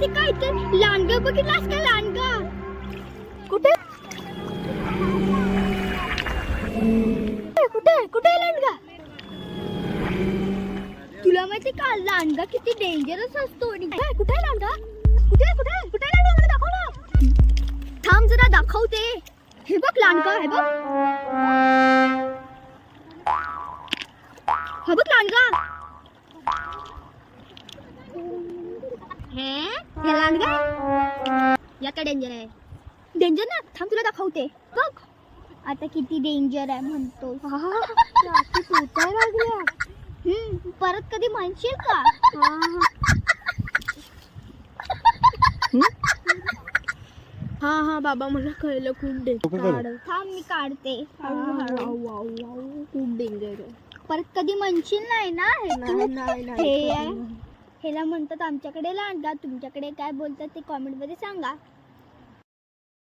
ते काय ते लांडगा बघितलास का लांडगा? कुठे? कुठे? कुठे लांडगा? तुला माहिती का, लांडगा किती डेंजरस असतो कुठे लांडगा? कुठे कुठे कुठे लांडगा? मला दाखव ना. थांब जरा, दाखवते. हे बघ लांडगा, हे बघ. हे बघ लांडगा. हे हे लांडगा याचा डेंजर आहे? डेंजर ना? थांब तुला दाखवते. बघ. आता किती डेंजर आहे म्हणतो लागल्या. हम्म परत कधी म्हणशील का? हा हा. बाबा मला कळलं खूप डेंजर थांब मी काढते. खूप डेंजर आहे. परत कधी म्हणशील नाही ना? हे नाही नाही हे नाही आहे. ह्याला म्हणतात आमच्याकडे लांडगा तुमच्याकडे काय बोलतात ते कॉमेंट मध्ये सांगा